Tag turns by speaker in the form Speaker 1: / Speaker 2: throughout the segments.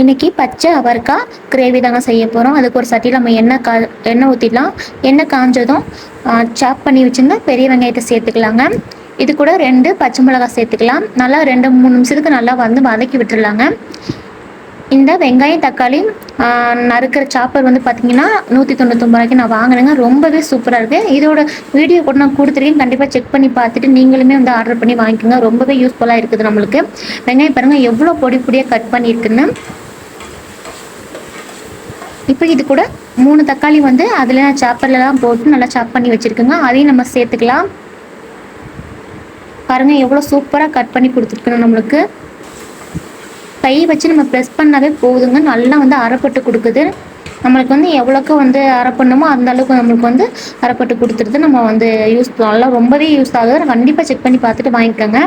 Speaker 1: இன்னைக்கு பச்சை அவரைக்காய் கிரேவி தாங்க செய்ய போகிறோம் அதுக்கு ஒரு சட்டியில் நம்ம எண்ணெய் கா எண்ணெய் ஊற்றிடலாம் எண்ணெய் காஞ்சதும் சாப் பண்ணி வச்சுருந்தா பெரிய வெங்காயத்தை சேர்த்துக்கலாங்க. இது கூட ரெண்டு பச்சை மிளகாய் சேர்த்துக்கலாம். நல்லா ரெண்டு மூணு நிமிஷத்துக்கு நல்லா வந்து வதக்கி விட்டுடலாங்க இந்த வெங்காயம் தக்காளி நறுக்கிற சாப்பர் வந்து பார்த்தீங்கன்னா நூற்றி தொண்ணூத்தொம்பது ரூபாய்க்கு நான் வாங்கினேங்க. ரொம்பவே சூப்பராக இருக்குது இதோட வீடியோ கூட நான் கொடுத்துருக்கேன். கண்டிப்பாக செக் பண்ணி பார்த்துட்டு நீங்களுமே வந்து ஆர்டர் பண்ணி வாங்கிக்கோங்க. ரொம்பவே யூஸ்ஃபுல்லாக இருக்குது நம்மளுக்கு. வெங்காயம் பாருங்கள் எவ்வளோ பொடி பொடியாக கட் பண்ணியிருக்குன்னு. இப்போ இது கூட மூணு தக்காளி வந்து அதில் நான் சாப்பர்லலாம் போட்டு நல்லா சாப் பண்ணி வச்சுருக்கேங்க. அதையும் நம்ம சேர்த்துக்கலாம். பாருங்கள் எவ்வளோ சூப்பராக கட் பண்ணி கொடுத்துருக்கணும் நம்மளுக்கு. கை வச்சு நம்ம ப்ரெஸ் பண்ணாவே போதுங்க. நல்லா வந்து அரைப்பட்டு கொடுக்குது. நம்மளுக்கு வந்து எவ்வளோக்கு வந்து அரை பண்ணுமோ அந்த அளவுக்கு நம்மளுக்கு வந்து அரைப்பட்டு கொடுத்துருது. நம்ம வந்து யூஸ் நல்லா ரொம்பவே யூஸ் ஆகுது. கண்டிப்பாக செக் பண்ணி பார்த்துட்டு வாங்கிக்கோங்க.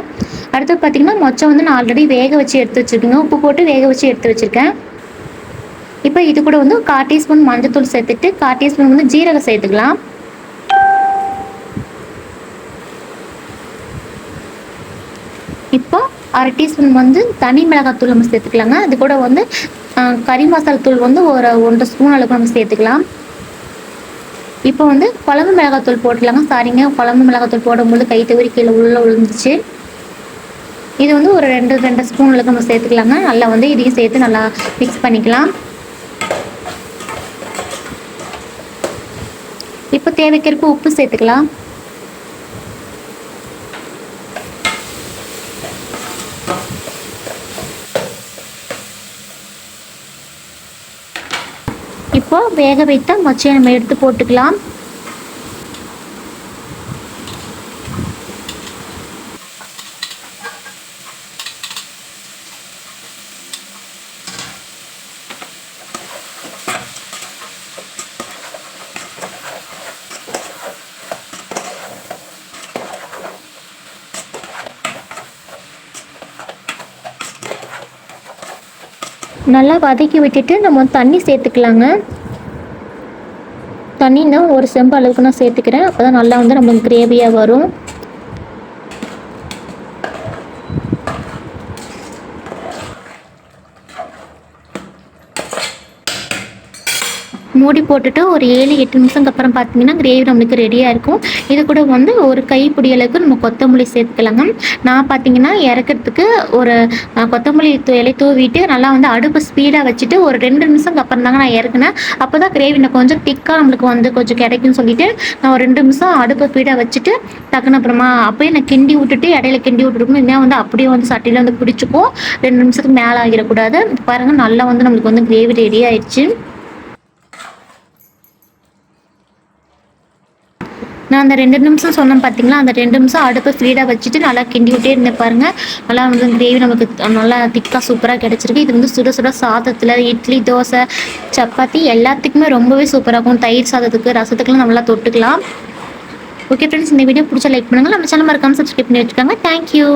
Speaker 1: அடுத்து பார்த்தீங்கன்னா மொச்சம் வந்து நான் ஆல்ரெடி வேக வச்சு எடுத்து வச்சுருக்கேங்க. உப்பு போட்டு வேக வச்சு எடுத்து வச்சுருக்கேன். இப்போ இது கூட வந்து கால் டீஸ்பூன் மஞ்சத்தூள் சேர்த்துட்டு கால் டீஸ்பூன் வந்து ஜீரகம் சேர்த்துக்கலாம். இப்போ அரை டீஸ்பூன் வந்து தனி மிளகாத்தூள் நம்ம சேர்த்துக்கலாங்க. அது கூட வந்து கறி மசாலா தூள் வந்து ஒரு ஒன்றரை ஸ்பூன் அளவுக்கு நம்ம சேர்த்துக்கலாம். இப்போ வந்து குழம்பு மிளகாத்தூள் போட்டுக்கலாங்க சாரிங்க குழம்பு மிளகாத்தூள் போடும்போது கை தவறி கீழே உள்ளே விழுந்துச்சு இது வந்து ஒரு ரெண்டு ரெண்டு ஸ்பூன் அளவுக்கு நம்ம சேர்த்துக்கலாங்க. நல்லா வந்து இதையும் சேர்த்து நல்லா மிக்ஸ் பண்ணிக்கலாம். இப்போ தேவைக்கிறப்ப உப்பு சேர்த்துக்கலாம். இப்போ வேக வைத்த மொச்சையை நம்ம எடுத்து போட்டுக்கலாம். நல்லா வதக்கி விட்டுட்டு நம்ம தண்ணி சேர்த்துக்கலாங்க. தண்ணின்னா ஒரு செம்பு அளவுக்கு நான் சேர்த்துக்கிறேன். அப்போ தான் நல்லா வந்து நம்மளுக்கு கிரேவியாக வரும். மூடி போட்டுட்டு ஒரு ஏழு எட்டு நிமிஷத்துக்கு அப்புறம் பார்த்தீங்கன்னா கிரேவி நம்மளுக்கு ரெடியாக இருக்கும். இது கூட வந்து ஒரு கைப்பிடி அளவுக்கு நம்ம கொத்தமல்லி சேர்த்துக்கலாங்க. நான் பார்த்தீங்கன்னா இறக்கிறதுக்கு ஒரு கொத்தமல்லி இலை தூவிட்டு நல்லா வந்து அடுப்பு ஸ்பீடாக வச்சுட்டு ஒரு ரெண்டு நிமிஷத்துக்கு அப்புறம் தாங்க நான் இறக்குனேன். அப்போ தான் கிரேவி நான் கொஞ்சம் திக்காக நம்மளுக்கு வந்து கொஞ்சம் கிடைக்கும்னு சொல்லிட்டு நான் ஒரு ரெண்டு நிமிஷம் அடுப்பு ஸ்பீடாக வச்சுட்டு டக்குன்னு அப்புறமா அப்படியே நான் கிண்டி விட்டுட்டு இடையில கிண்டி விட்டுருக்கணும் இல்லையா வந்து அப்படியே வந்து சட்டியில் வந்து பிடிச்சிக்கும். ரெண்டு நிமிஷத்துக்கு மேலே ஆகிடக்கூடாது. பாருங்கள் நல்லா வந்து நம்மளுக்கு வந்து கிரேவி ரெடி ஆயிடுச்சு. நான் அந்த ரெண்டு நிமிஷம் சொன்னேன் பார்த்தீங்களா அந்த ரெண்டு நிமிஷம் அடுப்பை ஃப்ரீடாக வச்சுட்டு நல்லா கிண்டி விட்டே இருந்தேன் பாருங்கள் நல்லா வந்து கிரேவி நமக்கு நல்லா திக்காக சூப்பராக கிடச்சிருக்கு. இது வந்து சுட சுட சாதத்தில் இட்லி தோசை சப்பாத்தி எல்லாத்துக்குமே ரொம்பவே சூப்பராக இருக்கும் தயிர் சாதத்துக்கு ரசத்துக்குலாம் நல்லா தொட்டுக்கலாம். ஓகே ஃப்ரெண்ட்ஸ் இந்த வீடியோ பிடிச்சா லைக் பண்ணுங்கள் நம்ம சேனல் மறக்காமல் சப்ஸ்கிரைப் பண்ணி வச்சுக்கோங்க. தேங்க்யூ